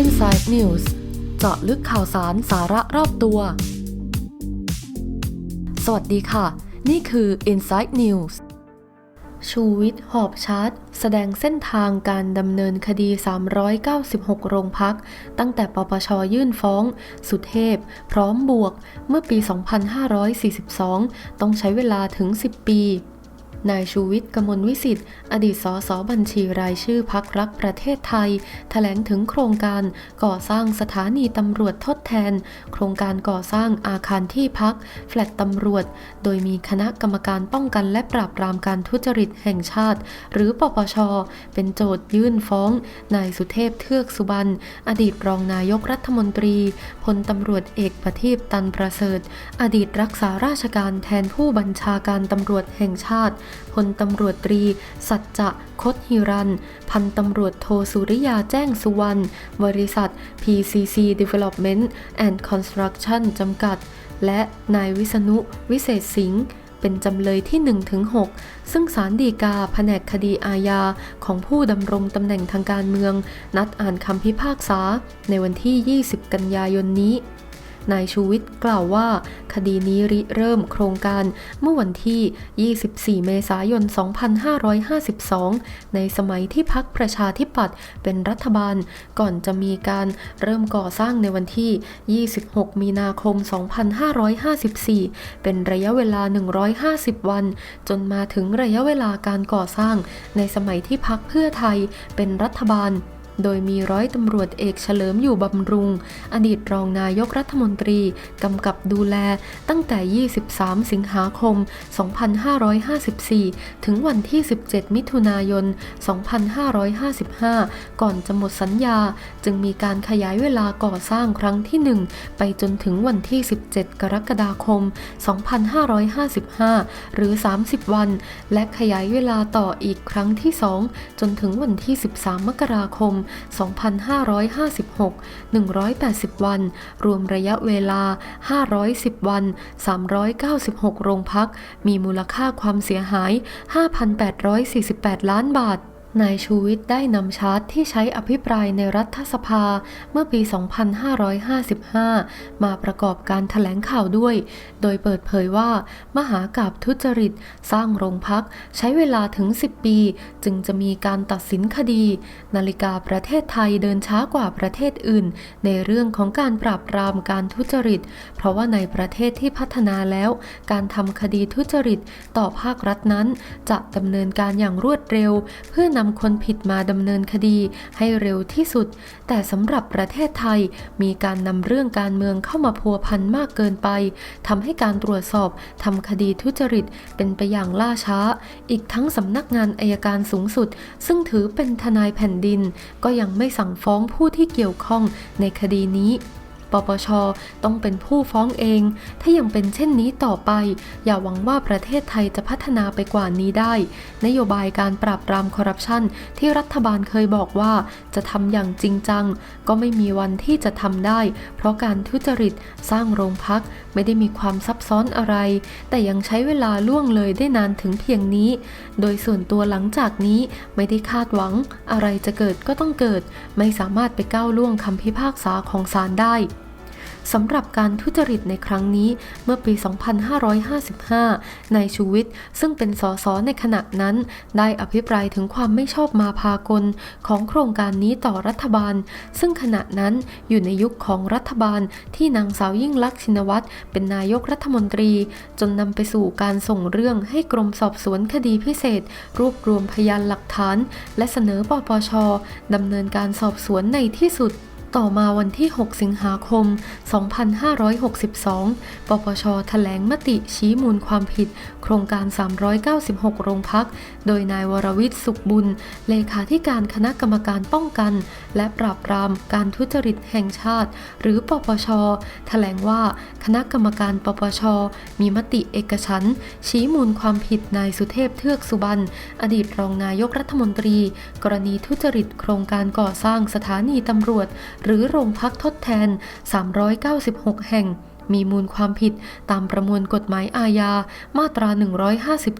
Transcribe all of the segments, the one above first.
Inside News เจาะลึกข่าวสารสาระรอบตัว สวัสดีค่ะ นี่คือ Inside News ชูวิทย์หอบชาร์ตแสดงเส้นทางการดำเนินคดี 396 โรงพัก ตั้งแต่ปปชยื่นฟ้อง สุเทพ พร้อมบวก เมื่อปี 2542 ต้องใช้เวลาถึง 10 ปี นายชูวิทย์กมลวิสิทธิ์ อดีตสสบัญชีรายชื่อพักรักประเทศไทยแถลงถึงโครงการก่อสร้างสถานีตำรวจทดแทน โครงการก่อสร้างอาคารที่พัก แฟลตตำรวจ โดยมีคณะกรรมการป้องกันและปราบปรามการทุจริตแห่งชาติ หรือปปช เป็นโจทยื่นฟ้อง นายสุเทพเทือกสุบรรณอดีตรองนายกรัฐมนตรีพลตำรวจเอกประทีปตันประเสริฐ อดีตรักษาราชการแทนผู้บัญชาการตำรวจแห่งชาติพลตำรวจตรี สัจจะคดฮิรัน พันตำรวจโทสุริยาแจ้งสุวรรณ บริษัท PCC Development and Construction จำกัด และนายวิษณุ วิเศษสิงห์เป็นจำเลยที่ 1-6 ซึ่งศาลฎีกาแผนกคดีอาญาของผู้ดำรงตำแหน่งทางการเมือง นัดอ่านคำพิพากษาในวันที่ 20 กันยายนนี้ นายชูวิทย์กล่าวว่า คดีนี้ริเริ่มโครงการเมื่อวันที่ 24 เมษายน 2552 ในสมัยที่พักประชาธิปัตย์เป็นรัฐบาล ก่อนจะมีการเริ่มก่อสร้างในวันที่ 26 มีนาคม 2554 เป็นระยะเวลา 150 วัน จนมาถึงระยะเวลาการก่อสร้าง ในสมัยที่พักเพื่อไทยเป็นรัฐบาล โดยมีร้อยตำรวจเอกเฉลิมอยู่บำรุง อดีตรองนายกรัฐมนตรีกำกับดูแลตั้งแต่ 23 สิงหาคม 2554 ถึงวันที่ 17 มิถุนายน 2555 ก่อนจะหมดสัญญาจึงมีการขยายเวลาก่อสร้างครั้งที่ 1 ไปจนถึงวันที่ 17 กรกฎาคม 2555 หรือ 30 วัน และขยายเวลาต่ออีกครั้งที่ 2 จนถึงวันที่ 13 มกราคม2556 180 วัน รวมระยะเวลา 510 วัน 396 โรงพัก มีมูลค่าความเสียหาย 5,848 ล้านบาท นายชูวิทย์ได้นำชาร์ตที่ใช้อภิปรายในรัฐสภาเมื่อปี 2555 มาประกอบการถแถลงข่าวด้วย โดยเปิดเผยว่า มหากาบทุจริต สร้างโรงพักใช้เวลาถึง 10 ปี จึงจะมีการตัดสินคดี นาฬิกาประเทศไทยเดินช้ากว่าประเทศอื่น ในเรื่องของการปราบปรามการทุจริต เพราะว่าในประเทศที่พัฒนาแล้ว การทำคดีทุจริตต่อภาครัฐนั้น จะดำเนินการอย่างรวดเร็ว เพื่อนำำคนผิดมาดำเนินคดีให้เร็วที่สุด แต่สำหรับประเทศไทยมีการนำเรื่องการเมืองเข้ามาพัวพันมากเกินไปทำให้การตรวจสอบทำคดีทุจริตเป็นไปอย่างล่าช้า อีกทั้งสำนักงานอายการสูงสุด ซึ่งถือเป็นทนายแผ่นดิน ก็ยังไม่สั่งฟ้องผู้ที่เกี่ยวข้องในคดีนี้ ปปช ต้องเป็นผู้ฟ้องเอง ถ้ายังเป็นเช่นนี้ต่อไป อย่าหวังว่าประเทศไทยจะพัฒนาไปกว่านี้ได้ นโยบายการปราบปรามคอร์รัปชันที่รัฐบาลเคยบอกว่าจะทำอย่างจริงจัง ก็ไม่มีวันที่จะทำได้ เพราะการทุจริตสร้างโรงพักไม่ได้มีความซับซ้อนอะไร แต่ยังใช้เวลาล่วงเลยได้นานถึงเพียงนี้ โดยส่วนตัวหลังจากนี้ไม่ได้คาดหวัง อะไรจะเกิดก็ต้องเกิด ไม่สามารถไปก้าวล่วงคำพิพากษาของศาลได้ สำหรับการทุจริตในครั้งนี้เมื่อปี 2555 นายชูวิทย์ซึ่งเป็นสสในขณะนั้น ได้อภิปรายถึงความไม่ชอบมาพากลของโครงการนี้ต่อรัฐบาล ซึ่งขณะนั้นอยู่ในยุคของรัฐบาลที่นางสาวยิ่งลักษณ์ชินวัตรเป็นนายกรัฐมนตรี จนนำไปสู่การส่งเรื่องให้กรมสอบสวนคดีพิเศษ รวบรวมพยานหลักฐาน และเสนอปปชดำเนินการสอบสวนในที่สุด ต่อมาวันที่ 6 สิงหาคม 2562 ปปช แถลงมติชี้มูลความผิด โครงการ 396 โรงพัก โดยนายวรวิทย์สุขบุญ เลขาธิการคณะกรรมการป้องกัน และปราบปรามการทุจริตแห่งชาติ หรือปปช แถลงว่าคณะกรรมการปปช มีมติเอกฉันชี้มูลความผิดนายสุเทพเทือกสุบรรณ อดีตรองนายกรัฐมนตรี กรณีทุจริตโครงการก่อสร้างสถานีตำรวจหรือโรงพักทดแทน 396 แห่ง มีมูลความผิดตามประมวลกฎหมายอาญา มาตรา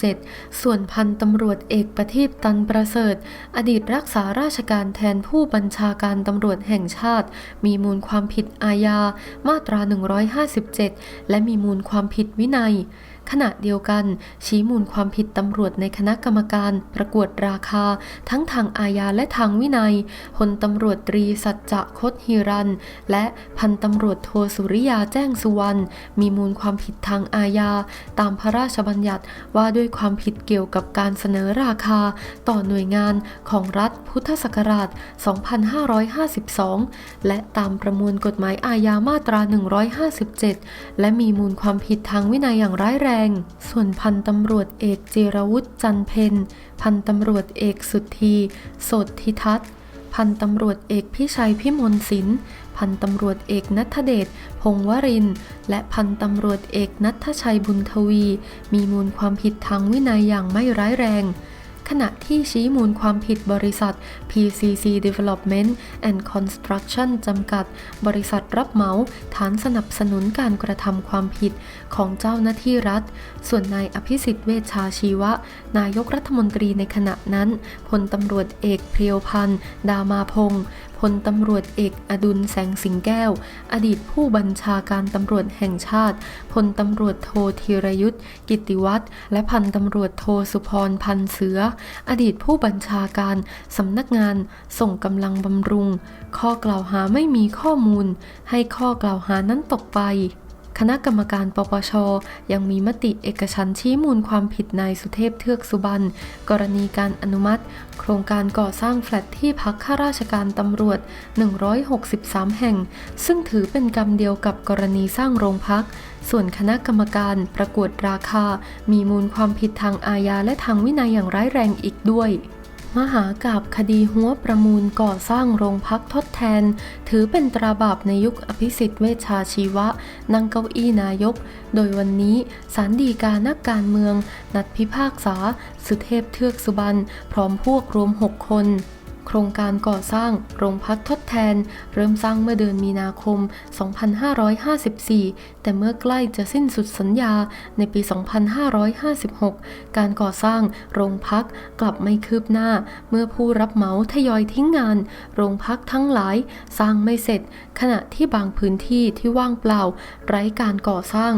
157 ส่วนพันตำรวจเอกประทีปตันประเสริฐ อดีตรักษาราชการแทนผู้บัญชาการตำรวจแห่งชาติ มีมูลความผิดอาญา มาตรา 157 และมีมูลความผิดวินัย ขณะเดียวกัน ชี้มูลความผิดตำรวจในคณะกรรมการ ประกวดราคา ทั้งทางอาญาและทางวินัยพลตำรวจตรีสัจจะคดฮิรัน และพันตำรวจโทสุริยาแจ้งสุวรรณมีมูลความผิดทางอาญา ตามพระราชบัญญัติว่าด้วยความผิดเกี่ยวกับการเสนอราคา ต่อหน่วยงานของรัฐพุทธศักราช 2552 และตามประมวลกฎหมายอาญามาตรา 157 และมีมูลความผิดทางวินัยอย่างร้ายแรงส่วนพันตำรวจเอกจิรวุฒิจันเพนพันตำรวจเอกสุทธีสดทิทัศน์พันตำรวจเอกพิชัยพิมลศิลป์พันตำรวจเอกนัทเดช พงวริน และพันตำรวจเอกนัทชัยบุญทวี มีมูลความผิดทางวินัยอย่างไม่ร้ายแรง ขณะที่ชี้มูลความผิดบริษัท PCC Development and Construction จำกัด บริษัทรับเหมาฐานสนับสนุนการกระทำความผิดของเจ้าหน้าที่รัฐ ส่วนนายอภิสิทธิ์เวชชาชีวะ นายกรัฐมนตรีในขณะนั้นพลตำรวจเอกเพียวพันธ์ ดามาพงศ์ ลตำรวจเอกอดุลแสงสิงแก้ว อดีตผู้บัญชาการตำรวจแห่งชาติพลตำรวจโทธีรยุทธ์กิติวัฒน์และพันตำรวจโทสุพรพันเสือ อดีตผู้บัญชาการสำนักงานส่งกำลังบำรุง ข้อกล่าวหาไม่มีข้อมูล ให้ข้อกล่าวหานั้นตกไป คณะกรรมการปปช ยังมีมติเอกฉันชี้มูลความผิดนายสุเทพเทือกสุบรรณกรณีการอนุมัติ โครงการก่อสร้างแฟลตที่พักข้าราชการตำรวจ 163 แห่ง ซึ่งถือเป็นกรรมเดียวกับกรณีสร้างโรงพัก ส่วนคณะกรรมการประกวดราคา มีมูลความผิดทางอาญาและทางวินัยอย่างร้ายแรงอีกด้วย มหากาบคดีหัวประมูลก่อสร้างโรงพักทดแทน ถือเป็นตราบาปในยุคอภิสิทธิ์เวชาชีวะ นั่งเก้าอี้นายก โดยวันนี้สารดีกานักการเมือง นัดพิพากษา สุเทพเทือกสุบรรณพร้อมพวกรวม 6 คน โครงการก่อสร้างโรงพักทดแทน เริ่มสร้างเมื่อเดือนมีนาคม 2554 แต่เมื่อใกล้จะสิ้นสุดสัญญาในปี 2556 การก่อสร้างโรงพักกลับไม่คืบหน้า เมื่อผู้รับเหมาทยอยทิ้งงาน โรงพักทั้งหลายสร้างไม่เสร็จ ขณะที่บางพื้นที่ที่ว่างเปล่า ไร้การก่อสร้าง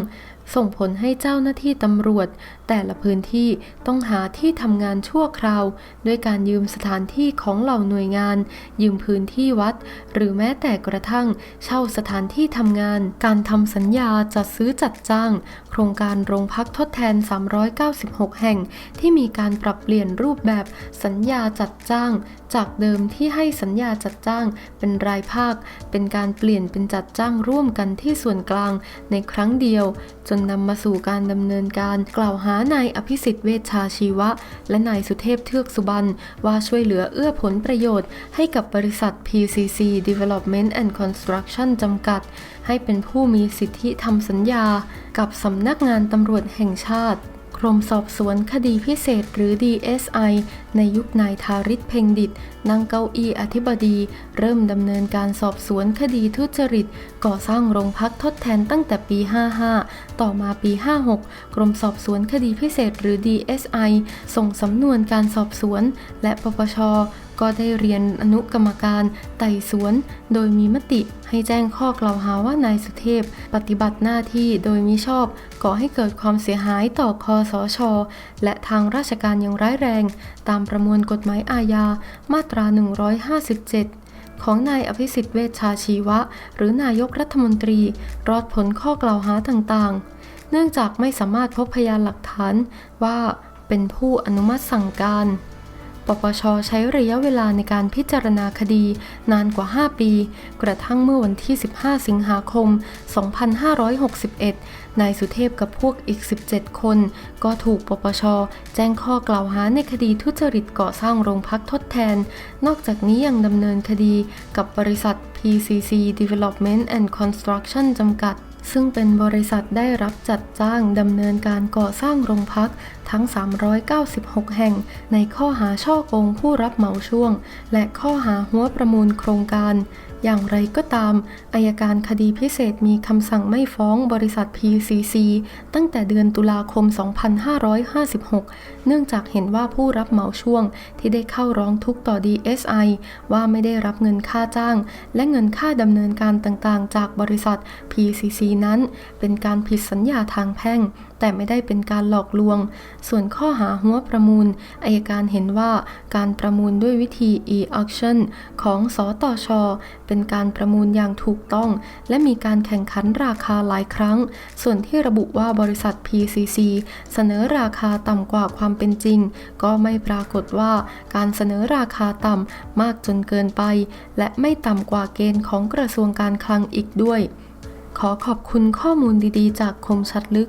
ส่งผลให้เจ้าหน้าที่ตำรวจ แต่ละพื้นที่ต้องหาที่ทำงานชั่วคราว ด้วยการยืมสถานที่ของเหล่าหน่วยงาน ยืมพื้นที่วัด หรือแม้แต่กระทั่งเช่าสถานที่ทำงาน การทำสัญญาจัดซื้อจัดจ้าง โครงการโรงพักทดแทน 396 แห่ง ที่มีการปรับเปลี่ยนรูปแบบสัญญาจัดจ้าง จากเดิมที่ให้สัญญาจัดจ้าง เป็นรายภาค เป็นการเปลี่ยนเป็นจัดจ้างร่วมกันที่ส่วนกลางในครั้งเดียว จนนำมาสู่การดำเนินการกล่าวหานายอภิสิทธิ์เวชชาชีวะ และนายสุเทพเทือกสุบรรณว่าช่วยเหลือเอื้อผลประโยชน์ให้กับบริษัท PCC Development and Construction จำกัด ให้เป็นผู้มีสิทธิททำสัญญากับสำนักงานตำรวจแห่งชาติ กรมสอบสวนคดีพิเศษหรือ DSI ในยุคนายทาริศเพ่งดิตนั่งเก้าอี้อธิบดี เริ่มดำเนินการสอบสวนคดีทุจริต ก่อสร้างโรงพักทดแทนตั้งแต่ปี 55 ต่อมาปี 56 กรมสอบสวนคดีพิเศษหรือ DSI ส่งสำนวนการสอบสวน และปปช ก็ได้เรียนอนุกรรมการไต่สวน โดยมีมติให้แจ้งข้อกล่าวหาว่านายสุเทพ ปฏิบัติหน้าที่โดยมิชอบ ก่อให้เกิดความเสียหายต่อคอสชและทางราชการอย่างร้ายแรง ตามประมวลกฎหมายอาญามาตรา 157ของนายอภิสิทธิ์เวชชาชีวะ หรือนายกรัฐมนตรี รอดผลข้อกล่าวหาต่างๆ เนื่องจากไม่สามารถพบพยานหลักฐานว่าเป็นผู้อนุมัติสั่งการ ปปชใช้ระยะเวลาในการพิจารณาคดีนานกว่า 5 ปี กระทั่งเมื่อวันที่ 15 สิงหาคม 2561 นายสุเทพกับพวกอีก 17 คน ก็ถูกปปช แจ้งข้อกล่าวหาในคดีทุจริตก่อสร้างโรงพักทดแทน นอกจากนี้ยังดำเนินคดีกับบริษัท PCC Development and Construction จำกัด ซึ่งเป็นบริษัทได้รับจัดจ้างดำเนินการก่อสร้างโรงพักทั้ง 396 แห่ง ในข้อหาช่อโกงผู้รับเหมาช่วง และข้อหาหัวประมูลโครงการอย่างไรก็ตาม อายการคดีพิเศษมีคำสั่งไม่ฟ้องบริษัท PCC ตั้งแต่เดือนตุลาคม 2556 เนื่องจากเห็นว่าผู้รับเหมาช่วงที่ได้เข้าร้องทุกข์ต่อ DSI ว่าไม่ได้รับเงินค่าจ้าง และเงินค่าดำเนินการต่างๆ จากบริษัท PCC นั้น เป็นการผิดสัญญาทางแพ่งแต่ไม่ได้เป็นการหลอกลวง ส่วนข้อหาหัวประมูลอายการเห็นว่าการประมูลด้วยวิธี e-auction ของสตชเป็นการประมูลอย่างถูกต้อง และมีการแข่งขันราคาหลายครั้ง ส่วนที่ระบุว่าบริษัท PCC เสนอราคาต่ำกว่าความเป็นจริง ก็ไม่ปรากฏว่าการเสนอราคาต่ำมากจนเกินไป และไม่ต่ำกว่าเกณฑ์ของกระทรวงการคลังอีกด้วย ขอขอบคุณข้อมูลดีๆ จากคมชัดลึก